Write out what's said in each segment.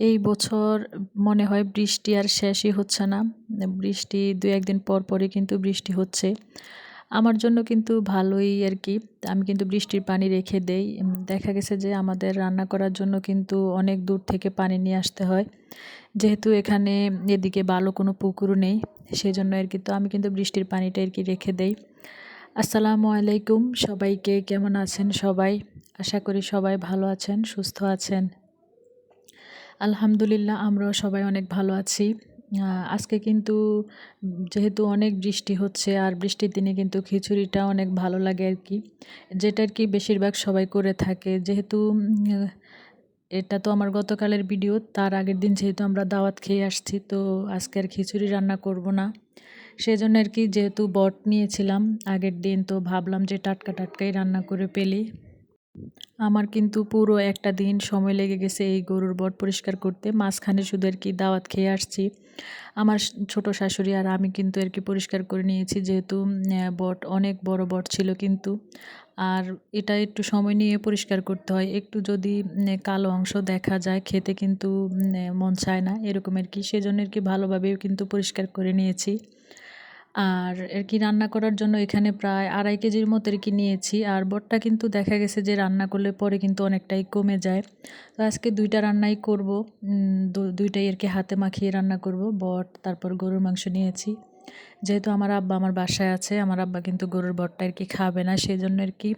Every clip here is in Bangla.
এই বছর মনে হয় বৃষ্টি আর শেষই হচ্ছে না। বৃষ্টি দু একদিন পর পরই কিন্তু বৃষ্টি হচ্ছে। আমার জন্য কিন্তু ভালোই আর কি। আমি কিন্তু বৃষ্টির পানি রেখে দেই। দেখা গেছে যে আমাদের রান্না করার জন্য কিন্তু অনেক দূর থেকে পানি নিয়ে আসতে হয়। যেহেতু এখানে এদিকে ভালো কোনো পুকুরও নেই সেই জন্য আর কি তো আমি কিন্তু বৃষ্টির পানিটা আর কি রেখে দেই। আসসালামু আলাইকুম সবাইকে। কেমন আছেন সবাই? আশা করি সবাই ভালো আছেন, সুস্থ আছেন। আলহামদুলিল্লাহ, আমরাও সবাই অনেক ভালো আছি। আজকে কিন্তু যেহেতু অনেক বৃষ্টি হচ্ছে, আর বৃষ্টির দিনে কিন্তু খিচুড়িটা অনেক ভালো লাগে আর কি। যেটা আর কি বেশিরভাগ সবাই করে থাকে। যেহেতু এটা তো আমার গতকালের ভিডিও, তার আগের দিন যেহেতু আমরা দাওয়াত খেয়ে আসছি, তো আজকে আর খিচুড়ি রান্না করব না। সেজন্য আর কি যেহেতু বট নিয়েছিলাম আগের দিন, তো ভাবলাম যে টাটকা টাটকাই রান্না করে পেলি আমার কিন্তু পুরো একটা দিন সময় লেগে গেছে এই গরুর বট পরিষ্কার করতে। মাঝখানে শুধু আর কি দাওয়াত খেয়ে আসছি। আমার ছোট শাশুড়ি আর আমি কিন্তু আর কি পরিষ্কার করে নিয়েছি যেহেতু বট অনেক বড় বট ছিল কিন্তু। আর এটা একটু সময় নিয়ে পরিষ্কার করতে হয়। একটু যদি কালো অংশ দেখা যায় খেতে কিন্তু মন চায় না। এরকম আর কি। সেজন্য আর কি ভালোভাবে কিন্তু পরিষ্কার করে নিয়েছি। আর আর কি রান্না করার জন্য এখানে প্রায় আড়াই কেজির মতো আর কি নিয়েছি। আর বটটা কিন্তু দেখা গেছে যে রান্না করলে পরে কিন্তু অনেকটাই কমে যায়। তো আজকে দুইটা রান্নাই করব। দুইটাই আর কি হাতে মাখিয়ে রান্না করব। বট, তারপর গরুর মাংস নিয়েছি। যেহেতু আমার আব্বা আমার বাসায় আছে, আমার আব্বা কিন্তু গরুর বটটা আর কি খাবে না সেই জন্য আর কি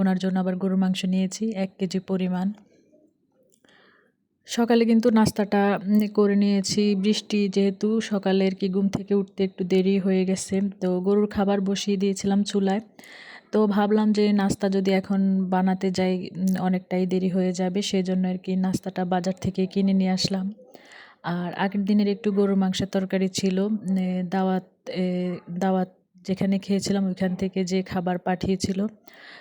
ওনার জন্য আবার গরুর মাংস নিয়েছি, এক কেজি পরিমাণ। সকালে কিন্তু নাস্তাটা করে নিয়েছি। বৃষ্টি যেহেতু, সকালে আর কি ঘুম থেকে উঠতে একটু দেরি হয়ে গেছে। তো গরুর খাবার বসিয়ে দিয়েছিলাম চুলায়। তো ভাবলাম যে নাস্তা যদি এখন বানাতে যাই অনেকটাই দেরি হয়ে যাবে সেই জন্য আর কি নাস্তাটা বাজার থেকে কিনে নিয়ে আসলাম। আর আগের দিনের একটু গরুর মাংসের তরকারি ছিল দাওয়াত দাওয়াত যেখানে খেয়েছিলাম, ওইখান থেকে যে খাবার পাঠিয়েছিল।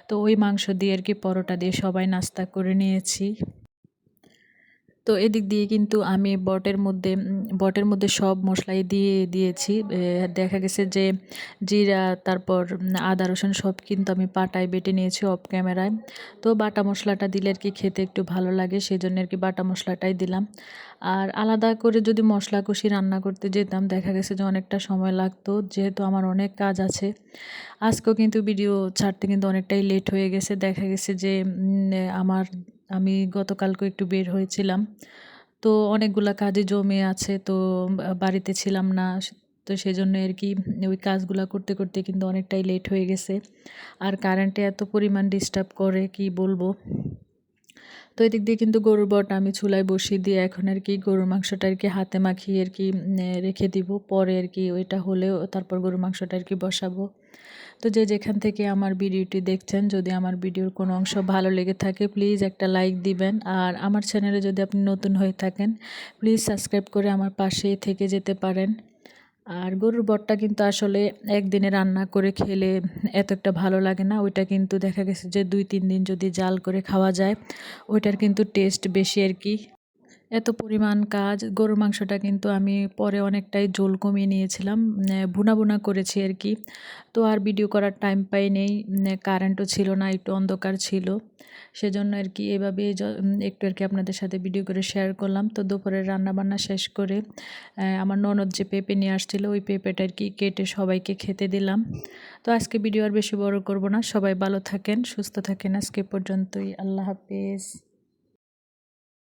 তো ওই মাংস দিয়ে আর কি পরোটা দিয়ে সবাই নাস্তা করে নিয়েছি। তো এদিক দিয়ে কিন্তু আমি বটের মধ্যে বটের মধ্যে সব মশলাই দিয়ে দিয়েছি। দেখা গেছে যে জিরা, তারপর আদা, রসুন সব কিন্তু আমি পাটায় বেটে নিয়েছি অফ ক্যামেরায়। তো বাটা মশলাটা দিলে আর কি খেতে একটু ভালো লাগে সেই জন্য আর কি বাটা মশলাটাই দিলাম। আর আলাদা করে যদি মশলা কষি রান্না করতে যেতাম, দেখা গেছে যে অনেকটা সময় লাগতো, যেহেতু আমার অনেক কাজ আছে। আজকেও কিন্তু ভিডিও ছাড়তে কিন্তু অনেকটাই লেট হয়ে গেছে। দেখা গেছে যে আমার আমি গতকালকে একটু বের হয়েছিলাম। তো অনেকগুলো কাজে জমে আছে, তো বাড়িতে ছিলাম না। তো সেই জন্য আর কি ওই কাজগুলো করতে করতে কিন্তু অনেকটাই লেট হয়ে গেছে। আর কারেন্টে এত পরিমাণ ডিস্টার্ব করে, কি বলব? তো এদিক দিয়ে কিন্তু গরুর বটা আমি চুলায় বসিয়ে দিয়ে এখন আর কি গরুর মাংসটা আর কি হাতে মাখিয়ে আর কি রেখে দিব। পরে আর কি ওইটা হলেও তারপর গরুর মাংসটা আর কি বসাবো। তো যে যেখান থেকে আমার ভিডিওটি দেখছেন, যদি আমার ভিডিওর কোনো অংশ ভালো লেগে থাকে, প্লিজ একটা লাইক দিবেন। আর আমার চ্যানেলে যদি আপনি নতুন হয়ে থাকেন, প্লিজ সাবস্ক্রাইব করে আমার পাশে থেকে যেতে পারেন। আর গরুর বটটা কিন্তু আসলে একদিনে রান্না করে খেলে এত একটা ভালো লাগে না। ওইটা কিন্তু দেখা গেছে যে দুই, তিন দিন যদি জাল করে খাওয়া যায়, ওইটার কিন্তু টেস্ট বেশি আর কি। এত পরিমাণ কাজ, গরুর মাংসটা কিন্তু আমি পরে অনেকটাই জোল কমিয়ে নিয়েছিলাম ভুনা ভুনা করেছি আর কি। তো আর ভিডিও করার টাইম পাই নেই কারেন্টও ছিল না, একটু অন্ধকার ছিল। সেজন্য আর কি এভাবে একটু আর কি আপনাদের সাথে ভিডিও করে শেয়ার করলাম। তো দুপুরের রান্নাবান্না শেষ করে আমার ননদ যে পেঁপে নিয়ে আসছিল, ওই পেঁপেটা আর কি কেটে সবাইকে খেতে দিলাম। তো আজকে ভিডিও আর বেশি বড় করব না, সবাই ভালো থাকেন, সুস্থ থাকেন, আজকে পর্যন্তই, আল্লাহ হাফিজ।